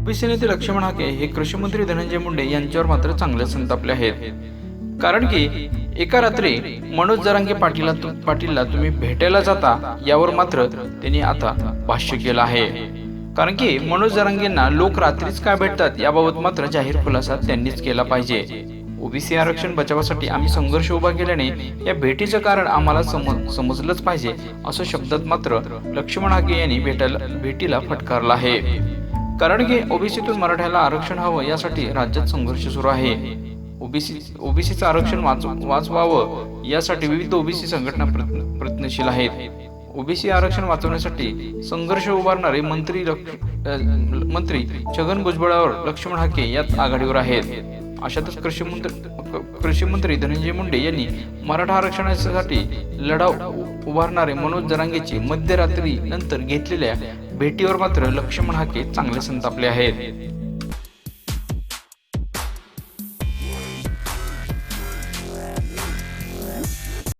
OBC नेते लक्ष्मण हाके हे कृषी मंत्री धनंजय मुंडे यांच्यावर मात्र चांगले संतापले आहेत. कारण की एका रात्री मनोज जरांगे पाटील पाटीलला तुम्ही भेटायला जाता यावर मात्र त्यांनी आता भाष्य केलं आहे. कारण की मनोज जरांगेंना लोक रात्रीच काय भेटतात याबाबत मात्र जाहीर खुलासा त्यांनीच केला पाहिजे. ओबीसी आरक्षण बचावासाठी आम्ही संघर्ष उभा केल्याने या भेटीचं कारण आम्हाला समज समजलंच पाहिजे असं शब्दात मात्र लक्ष्मण हाके यांनी भेटायला भेटीला फटकारला आहे. कारण की ओबीसीतून मराठ्याला आरक्षण हवं यासाठी राज्यात संघर्ष सुरू आहे. ओबीसी ओबीसीचं आरक्षण वाचवावं यासाठी विविध ओबीसी संघटना प्रयत्नशील आहेत. ओबीसी आरक्षण वाचवण्यासाठी संघर्ष उभारणारे मंत्री लक्ष- मंत्री छगन भुजबळावर लक्ष्मण हाके यात आघाडीवर आहेत. अशातच कृषी मंत्री कृषी मंत्री धनंजय मुंडे यांनी मराठा आरक्षणासाठी लढा उभारणारे मनोज जरांगेची मध्यरात्री नंतर घेतलेल्या भेटीवर मात्र लक्ष्मण हाके चांगले संतापले आहेत.